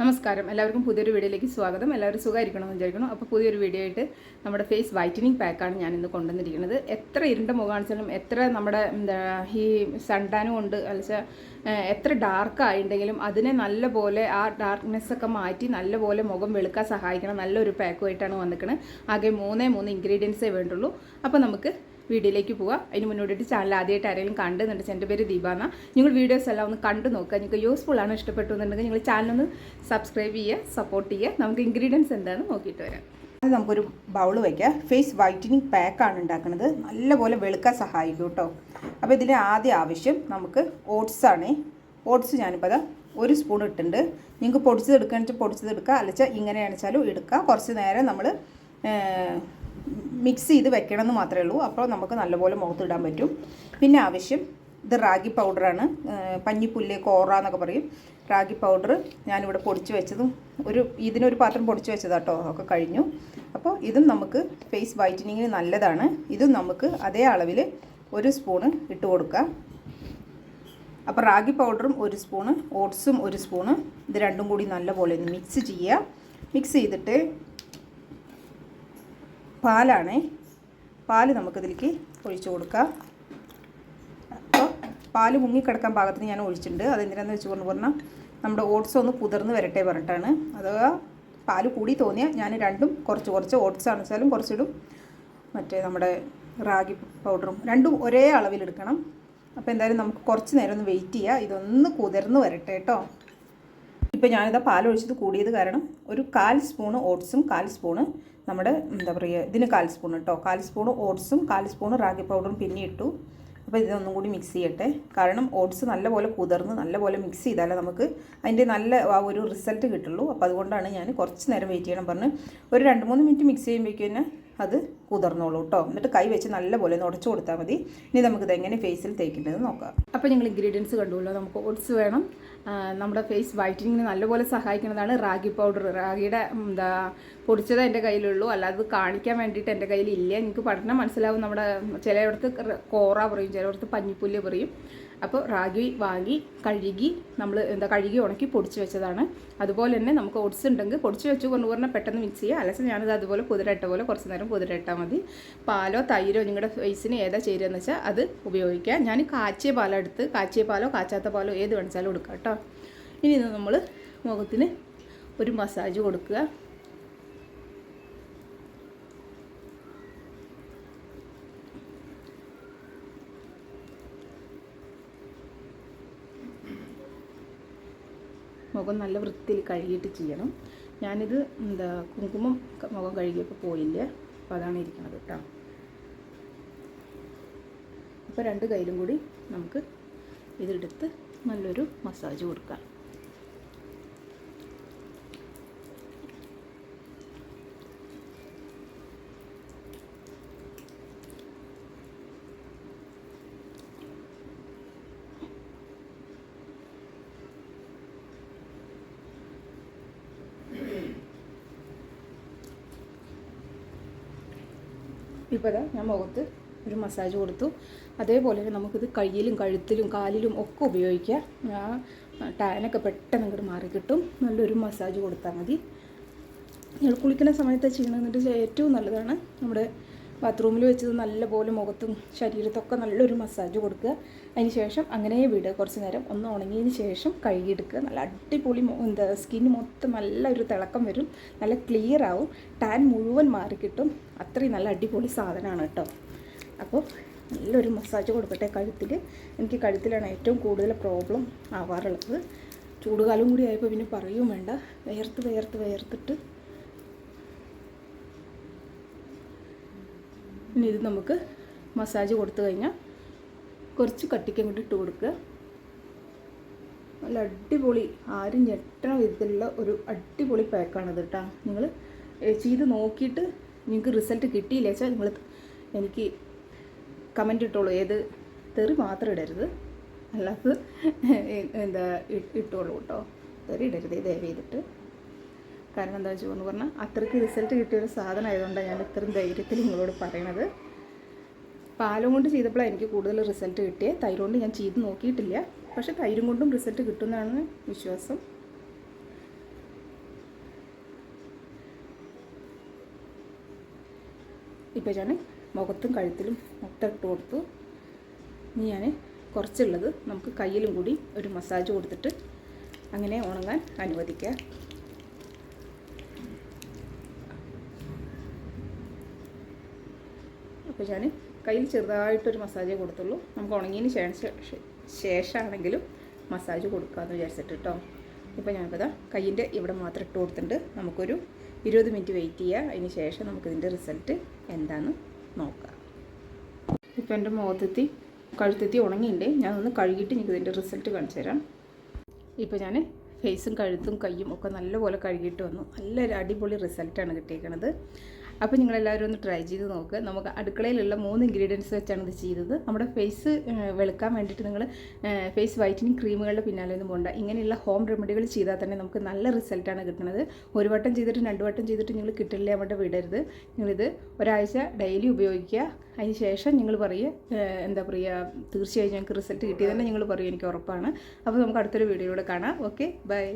നമസ്കാരം. എല്ലാവർക്കും പുതിയൊരു വീഡിയോയിലേക്ക് സ്വാഗതം. എല്ലാവരും സുഖമായിരിക്കണമെന്ന് വിചാരിക്കണം അപ്പോൾ പുതിയൊരു വീഡിയോ ആയിട്ട് നമ്മുടെ ഫേസ് വൈറ്റനിങ് പാക്കാണ് ഞാൻ ഇന്ന് കൊണ്ടുവന്നിരിക്കുന്നത്. എത്ര ഇരുണ്ട മുഖാണിച്ചാലും എത്ര നമ്മുടെ എന്താ ഈ സൺടാനും കൊണ്ട് അല്ലെച്ചാൽ എത്ര ഡാർക്ക് ആയിട്ടുണ്ടെങ്കിലും അതിനെ നല്ലപോലെ ആ ഡാർക്ക്നെസ് ഒക്കെ മാറ്റി നല്ലപോലെ മുഖം വെളുക്കാൻ സഹായിക്കണം. നല്ലൊരു പാക്കുമായിട്ടാണ് വന്നിരിക്കുന്നത് ആകെ മൂന്നേ മൂന്ന് ഇൻഗ്രീഡിയൻസേ വേണ്ടുള്ളൂ. അപ്പോൾ നമുക്ക് വീഡിയോയിലേക്ക് പോവാം അതിന് മുന്നോട്ടിട്ട് ചാനൽ ആദ്യമായിട്ട് ആരെങ്കിലും കണ്ടെന്നുണ്ടെങ്കിൽ എന്റെ പേര് ദീപാന്ന നിങ്ങൾ വീഡിയോസ് എല്ലാം ഒന്ന് കണ്ടു നോക്കുക. നിങ്ങൾക്ക് യൂസ്ഫുൾ ആണ് ഇഷ്ടപ്പെട്ടു എന്നുണ്ടെങ്കിൽ നിങ്ങൾ ഒന്ന് സബ്സ്ക്രൈബ് ചെയ്യുക സപ്പോർട്ട് ചെയ്യുക. നമുക്ക് ഇൻഗ്രീഡിയൻസ് എന്താണെന്ന് നോക്കിയിട്ട് വരാം. അത് നമുക്കൊരു ബൗൾ വയ്ക്കാം ഫേസ് വൈറ്റനിങ് പാക്കാണ് ഉണ്ടാക്കുന്നത്. നല്ലപോലെ വെളുക്കാൻ സഹായിക്കും കേട്ടോ. അപ്പോൾ ഇതിന്റെ ആദ്യ ആവശ്യം നമുക്ക് ഓട്സ് ആണ്. ഓട്സ് ഞാനിപ്പോൾ അത് ഒരു സ്പൂൺ ഇട്ടിട്ടുണ്ട്. നിങ്ങൾക്ക് പൊടിച്ചത് എടുക്കുകയാണെന്ന് വെച്ചാൽ പൊടിച്ചത് എടുക്കുക. അല്ലച്ചാൽ ഇങ്ങനെയാണെന്ന് വെച്ചാലും എടുക്കുക. കുറച്ച് നേരം നമ്മൾ മിക്സ് ചെയ്ത് വെക്കണം എന്ന് മാത്രമേ ഉള്ളൂ. അപ്പോൾ നമുക്ക് നല്ലപോലെ മുഖത്തിടാൻ പറ്റും. പിന്നെ ആവശ്യം ഇത് റാഗി പൗഡറാണ്. പഞ്ഞിപ്പുല്ല് കോറ എന്നൊക്കെ പറയും. റാഗി പൗഡർ ഞാനിവിടെ പൊടിച്ച് വെച്ചതും ഒരു ഇതിനൊരു പാത്രം പൊടിച്ച് വെച്ചതാട്ടോ ഒക്കെ കഴിഞ്ഞു. അപ്പോൾ ഇതും നമുക്ക് ഫേസ് വൈറ്റനിങ്ങിന് നല്ലതാണ്. ഇതും നമുക്ക് അതേ അളവിൽ ഒരു സ്പൂണ് ഇട്ട് കൊടുക്കാം. അപ്പോൾ റാഗി പൗഡറും ഒരു സ്പൂണ് ഓട്സും ഒരു സ്പൂണ് ഇത് രണ്ടും കൂടി നല്ലപോലെ മിക്സ് ചെയ്യുക. മിക്സ് ചെയ്തിട്ട് പാലാണേ. പാൽ നമുക്കിതിലേക്ക് ഒഴിച്ചു കൊടുക്കാം. അപ്പോൾ പാൽ മുങ്ങിക്കിടക്കാൻ പാകത്തിന് ഞാൻ ഒഴിച്ചിട്ടുണ്ട്. അതെന്തിനാന്ന് വെച്ച് കൊണ്ട് പറഞ്ഞാൽ നമ്മുടെ ഓട്സ് ഒന്ന് കുതിർന്ന് വരട്ടെ പറഞ്ഞിട്ടാണ്. അഥവാ പാൽ കൂടി തോന്നിയാൽ ഞാൻ രണ്ടും കുറച്ച് കുറച്ച് ഓട്സ് ആണെച്ചാലും കുറച്ചിടും. മറ്റേ നമ്മുടെ റാഗി പൗഡറും രണ്ടും ഒരേ അളവിലെടുക്കണം അപ്പോൾ എന്തായാലും നമുക്ക് കുറച്ച് നേരം ഒന്ന് വെയിറ്റ് ചെയ്യുക ഇതൊന്ന് കുതിർന്ന് വരട്ടെ കേട്ടോ. ഇപ്പോൾ ഞാനിതാ പാലൊഴിച്ചത് കൂടിയത് കാരണം ഒരു കാൽ സ്പൂണ് ഓട്സും കാൽ സ്പൂണ് നമ്മുടെ എന്താ പറയുക ഇതിന് കാൽ സ്പൂൺ കേട്ടോ. കാൽ സ്പൂൺ ഓട്സും കാൽ സ്പൂൺ റാഗി പൗഡറും പിന്നെ ഇട്ടു. അപ്പോൾ ഇതൊന്നും കൂടി മിക്സ് ചെയ്യട്ടെ. കാരണം ഓട്സ് നല്ലപോലെ കുതിർന്ന് നല്ലപോലെ മിക്സ് ചെയ്താലേ നമുക്ക് അതിന്റെ നല്ല ആ ഒരു റിസൾട്ട് കിട്ടുള്ളൂ. അപ്പോൾ അതുകൊണ്ടാണ് ഞാൻ കുറച്ച് നേരം വെയിറ്റ് ചെയ്യണം പറഞ്ഞ് ഒരു രണ്ട് മൂന്ന് മിനിറ്റ് മിക്സ് ചെയ്യുമ്പോഴേക്കും തന്നെ അത് കുതിർന്നോളൂ കേട്ടോ. എന്നിട്ട് കൈ വെച്ച് നല്ലപോലെ ഒന്ന് ഉടച്ചു കൊടുത്താൽ മതി. ഇനി നമുക്കിത് എങ്ങനെ ഫേസിൽ തേക്കേണ്ടതെന്ന് നോക്കാം. അപ്പോൾ നിങ്ങൾ ഇൻഗ്രീഡിയൻസ് കണ്ടുമല്ലോ നമുക്ക് ഓട്സ് വേണം. നമ്മുടെ ഫേസ് വൈറ്റനിങ്ങിന് നല്ലപോലെ സഹായിക്കുന്നതാണ് റാഗി പൗഡർ റാഗിയുടെ എന്താ പൊടിച്ചത് എന്റെ കയ്യിലുള്ളൂ. അല്ലാതെ കാണിക്കാൻ വേണ്ടിയിട്ട് എന്റെ കയ്യിൽ ഇല്ല എനിക്ക് പഠനം മനസ്സിലാവും. നമ്മുടെ ചിലയിടത്ത് കോറ പറയും ചിലയിടത്ത് പഞ്ഞിപ്പുല്ല് പറയും. അപ്പോൾ റാഗി വാങ്ങി കഴുകി നമ്മൾ എന്താ കഴുകി ഉണക്കി പൊടിച്ച് വെച്ചതാണ്. അതുപോലെ തന്നെ നമുക്ക് ഓട്സ് ഉണ്ടെങ്കിൽ പൊടിച്ച് വെച്ച് പറഞ്ഞാൽ പെട്ടെന്ന് മിക്സ് ചെയ്യുക. അല്ലെങ്കിൽ ഞാനത് അതുപോലെ കുതിരട്ട പോലെ കുറച്ച് നേരം കുതിരട്ടാൽ മതി. പാലോ തൈരോ നിങ്ങളുടെ ഫേസിന് ഏതാ ചേരുകയെന്ന് വെച്ചാൽ അത് ഉപയോഗിക്കുക. ഞാൻ കാച്ചിയ പാലോ എടുത്ത് കാച്ചിയ പാലോ കാച്ചാത്ത പാലോ ഏത് വേണിച്ചാലും എടുക്കാം കേട്ടോ. ഇനി ഇത് നമ്മൾ മുഖത്തിന് ഒരു മസാജ് കൊടുക്കുക. മുഖം നല്ല വൃത്തിയിൽ കഴുകിയിട്ട് ചെയ്യണം. ഞാനിത് എന്താ കുങ്കുമം മുഖം കഴുകിയപ്പോൾ പോയില്ല? അപ്പോൾ അതാണ് ഇരിക്കുന്നത് കേട്ടോ അപ്പോൾ രണ്ട് കയ്യിലും കൂടി നമുക്ക് ഇതെടുത്ത് നല്ലൊരു മസാജ് കൊടുക്കാം. ഇപ്പോൾ ഇതാ ഞാൻ മുഖത്ത് ഒരു മസാജ് കൊടുത്തു. അതേപോലെ തന്നെ നമുക്കിത് കയ്യിലും കഴുത്തിലും കാലിലും ഒക്കെ ഉപയോഗിക്കാം. ആ ടാനൊക്കെ പെട്ടെന്ന് ഇങ്ങോട്ട് മാറി കിട്ടും. നല്ലൊരു മസാജ് കൊടുത്താൽ മതി. നിങ്ങൾ കുളിക്കുന്ന സമയത്ത് ചെയ്യണമെന്നിട്ട് ഏറ്റവും നല്ലതാണ്. നമ്മുടെ ബാത്റൂമിൽ വെച്ചത് നല്ലപോലെ മുഖത്തും ശരീരത്തൊക്കെ നല്ലൊരു മസാജ് കൊടുക്കുക. അതിന് ശേഷം അങ്ങനെ വിടുക. കുറച്ച് നേരം ഒന്ന് ഉണങ്ങിയതിന് ശേഷം കഴുകിയെടുക്കുക നല്ല അടിപൊളി എന്താ സ്കിൻ മൊത്തം നല്ലൊരു തിളക്കം വരും. നല്ല ക്ലിയർ ആവും. ടാൻ മുഴുവൻ മാറിക്കിട്ടും അത്രയും നല്ല അടിപൊളി സാധനമാണ് കേട്ടോ. അപ്പോൾ നല്ലൊരു മസാജ് കൊടുക്കട്ടെ കഴുത്തിൽ എനിക്ക് കഴുത്തിലാണ് ഏറ്റവും കൂടുതൽ പ്രോബ്ലം ആവാറുള്ളത്. ചൂടുകാലം കൂടി ആയപ്പോൾ പിന്നെ പറയുകയും വേണ്ട. വേർത്ത് വേർത്ത് വേർത്തിട്ട് ഇനി ഇത് നമുക്ക് മസാജ് കൊടുത്തു കഴിഞ്ഞാൽ കുറച്ച് കട്ടിക്ക് അങ്ങോട്ട് ഇട്ട് കൊടുക്കുക. നല്ല അടിപൊളി ആരും ഞെട്ടണ വിധത്തിലുള്ള ഒരു അടിപൊളി പാക്കാണിത് കേട്ടോ നിങ്ങൾ ചെയ്ത് നോക്കിയിട്ട് നിങ്ങൾക്ക് റിസൾട്ട് കിട്ടിയില്ല വെച്ചാൽ നിങ്ങൾ എനിക്ക് കമന്റ് ഇട്ടോളൂ. ഏത് തെറി മാത്രം ഇടരുത്. അല്ലാതെ എന്താ ഇട്ടോളൂ കേട്ടോ തെറി ഇടരുത് ദയവ് ചെയ്തിട്ട്. കാരണം എന്താ വെച്ചു എന്ന് പറഞ്ഞാൽ അത്രയ്ക്ക് റിസൾട്ട് കിട്ടിയ ഒരു സാധനം ആയതുകൊണ്ടാണ് ഞാൻ ഇത്രയും ധൈര്യത്തിൽ നിങ്ങളോട് പറയണത്. പാലും കൊണ്ട് ചെയ്തപ്പോഴാണ് എനിക്ക് കൂടുതൽ റിസൾട്ട് കിട്ടിയത് തൈര് കൊണ്ട് ഞാൻ ചെയ്ത് നോക്കിയിട്ടില്ല. പക്ഷെ തൈരും കൊണ്ടും റിസൾട്ട് കിട്ടുമെന്നാണ് വിശ്വാസം. ഇപ്പോൾ ഞാൻ മുഖത്തും കഴുത്തിലും മൊത്തം ഇട്ട് കൊടുത്തു. ഇനി ഞാൻ കുറച്ചുള്ളത് നമുക്ക് കയ്യിലും കൂടി ഒരു മസാജ് കൊടുത്തിട്ട് അങ്ങനെ ഉണങ്ങാൻ അനുവദിക്കുക അപ്പോൾ ഞാൻ കയ്യിൽ ചെറുതായിട്ടൊരു മസാജേ കൊടുത്തുള്ളൂ. നമുക്ക് ഉണങ്ങിയതിന് ശേഷം ശേഷമാണെങ്കിലും മസാജ് കൊടുക്കാമെന്ന് വിചാരിച്ചിട്ട് കേട്ടോ ഇപ്പോൾ ഞങ്ങൾക്കത് കയ്യിന്റെ ഇവിടെ മാത്രം ഇട്ട് കൊടുത്തിട്ടുണ്ട്. നമുക്കൊരു ഇരുപത് മിനിറ്റ് വെയിറ്റ് ചെയ്യുക അതിന് ശേഷം നമുക്കിതിന്റെ റിസൾട്ട് എന്താണെന്ന് നോക്കാം. ഇപ്പോൾ എന്റെ മുഖത്തെത്തി കഴുത്തെത്തി ഉണങ്ങിയിട്ടുണ്ട്. ഞാനൊന്ന് കഴുകിയിട്ട് എനിക്ക് ഇതിന്റെ റിസൾട്ട് കാണിച്ചു തരാം. ഇപ്പോൾ ഞാൻ ഫേസും കഴുത്തും കയ്യും ഒക്കെ നല്ലപോലെ കഴുകിയിട്ട് വന്നു. നല്ലൊരു അടിപൊളി റിസൾട്ടാണ് കിട്ടിയേക്കണത്. അപ്പോൾ നിങ്ങളെല്ലാവരും ഒന്ന് ട്രൈ ചെയ്ത് നോക്കുക നമുക്ക് അടുക്കളയിലുള്ള മൂന്ന് ഇൻഗ്രീഡിയൻസ് വെച്ചാണ് ഇത് ചെയ്തത്. നമ്മുടെ ഫേസ് വെളുക്കാൻ വേണ്ടിയിട്ട് നിങ്ങൾ ഫേസ് വൈറ്റനിങ് ക്രീമുകളുടെ പിന്നാലെ ഒന്നും പോകണ്ട ഇങ്ങനെയുള്ള ഹോം റെമഡികൾ ചെയ്താൽ തന്നെ നമുക്ക് നല്ല റിസൾട്ടാണ് കിട്ടുന്നത്. ഒരു വട്ടം ചെയ്തിട്ട് രണ്ട് വട്ടം ചെയ്തിട്ട് നിങ്ങൾ കിട്ടില്ല അവിടെ വിടരുത്. നിങ്ങളിത് ഒരാഴ്ച ഡെയിലി ഉപയോഗിക്കുക. അതിന് ശേഷം നിങ്ങൾ പറയുക എന്താ പറയുക തീർച്ചയായും ഞങ്ങൾക്ക് റിസൾട്ട് കിട്ടിയതന്നെ നിങ്ങൾ പറയും എനിക്ക് ഉറപ്പാണ്. അപ്പോൾ നമുക്ക് അടുത്തൊരു വീഡിയോയിലൂടെ കാണാം. Okay bye